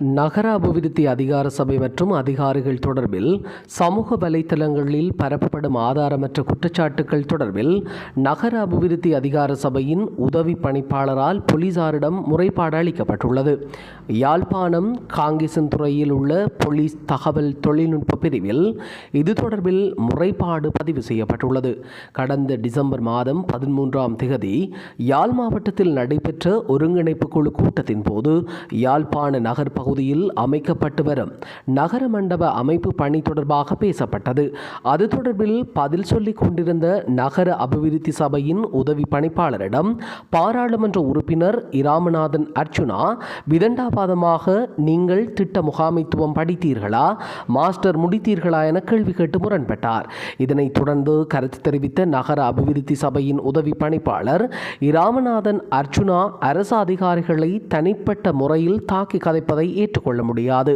நகர அபிவிருத்தி அதிகார சபை மற்றும் அதிகாரிகள் தொடர்பில் சமூக வலைத்தளங்களில் பரப்பப்படும் ஆதாரமற்ற குற்றச்சாட்டுகள் தொடர்பில் நகர அபிவிருத்தி அதிகார சபையின் உதவி பணிப்பாளரால் போலீசாரிடம் முறைப்பாடு அளிக்கப்பட்டுள்ளது. யாழ்ப்பாணம் காங்கேசன்துறையில் உள்ள போலீஸ் தகவல் தொழில்நுட்ப பிரிவில் இது தொடர்பில் முறைப்பாடு பதிவு செய்யப்பட்டுள்ளது. கடந்த டிசம்பர் மாதம் பதிமூன்றாம் திகதி யாழ் மாவட்டத்தில் நடைபெற்ற ஒருங்கிணைப்பு குழு கூட்டத்தின் போது யாழ்ப்பாண நகர் பகுதியில் அமைக்கப்பட்டு வரும். நகர மண்டப அமைப்பு பணி தொடர்பாக பேசப்பட்டது. அது தொடர்பில் பதில் சொல்லிக் கொண்டிருந்த நகர அபிவிருத்தி சபையின் உதவி பணிப்பாளரிடம் பாராளுமன்ற உறுப்பினர் இராமநாதன் அர்ச்சுனா விதண்டாபாதமாக நீங்கள் திட்ட முகாமைத்துவம் படித்தீர்களா? மாஸ்டர் முடித்தீர்களா? என கேள்வி கேட்டு முரண்பட்டார். இதனைத் தொடர்ந்து கருத்து தெரிவித்த நகர அபிவிருத்தி சபையின் உதவி பணிப்பாளர் இராமநாதன் அர்ச்சுனா அரசு அதிகாரிகளை தனிப்பட்ட முறையில் தாக்கி கதைப்பதை ஏற்றுக்கொள்ள முடியாது.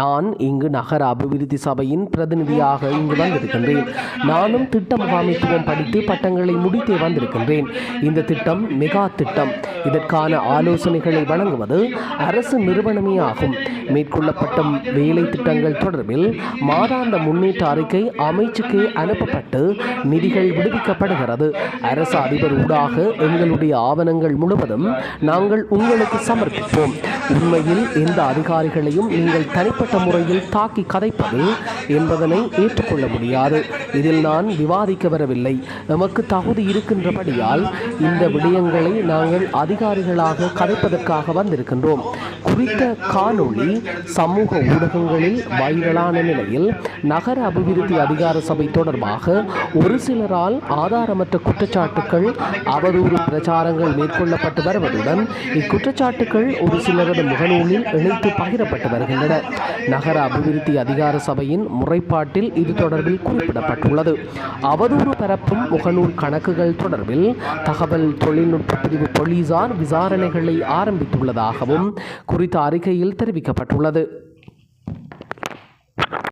நான் இங்கு நகர அபிவிருத்தி சபையின் பிரதிநிதியாக இங்கு வந்திருக்கின்றேன். நானும் திட்ட முகாமைத்துவம் படித்து பட்டங்களை முடித்தே வந்திருக்கின்றேன். இந்த திட்டம் மெகா திட்டம். இதற்கான ஆலோசனைகளை வழங்குவது அரசு நிறுவனமே ஆகும். மேற்கொள்ளப்பட்ட வேலை திட்டங்கள் தொடர்பில் மாதாந்த முன்னேற்ற அறிக்கை அமைச்சுக்கு அனுப்பப்பட்டு நிதிகள் விடுவிக்கப்படுகிறது. அரசு அதிபர் ஊடாக எங்களுடைய ஆவணங்கள் முழுவதும் நாங்கள் உங்களுக்கு சமர்ப்பிப்போம். உண்மையில் எந்த அதிகாரிகளையும் நீங்கள் தனிப்பட்ட முறையில் தாக்கி கதைப்பது என்பதனை ஏற்றுக்கொள்ள முடியாது. இதில் நான் விவாதிக்க வரவில்லை. நமக்கு தகுதி இருக்கின்றபடியால் இந்த விடயங்களை நாங்கள் அதிகாரிகளாக கதைப்பதற்காக வந்திருக்கின்றோம். குறித்த காணொளி சமூக ஊடகங்களில் வைரலான நிலையில் நகர அபிவிருத்தி அதிகார சபை தொடர்பாக ஒரு சிலரால் ஆதாரமற்ற குற்றச்சாட்டுகள் அவதூறு பிரச்சாரங்கள் மேற்கொள்ளப்பட்டு வருவதுடன் இக்குற்றச்சாட்டுகள் ஒரு சிலரது முகநூலில் இணைத்து பகிரப்பட்டு வருகின்றன. நகர அபிவிருத்தி அதிகார சபையின் முறைப்பாட்டில் இது தொடர்பில் குறிப்பிடப்பட்டுள்ளது. அவதூறு பரப்பும் முகநூல் கணக்குகள் தொடர்பில் தகவல் தொழில்நுட்ப பிரிவு போலீசார் விசாரணைகளை ஆரம்பித்துள்ளதாகவும் குறித்த அறிக்கையில் தெரிவிக்கப்பட்டுள்ளது.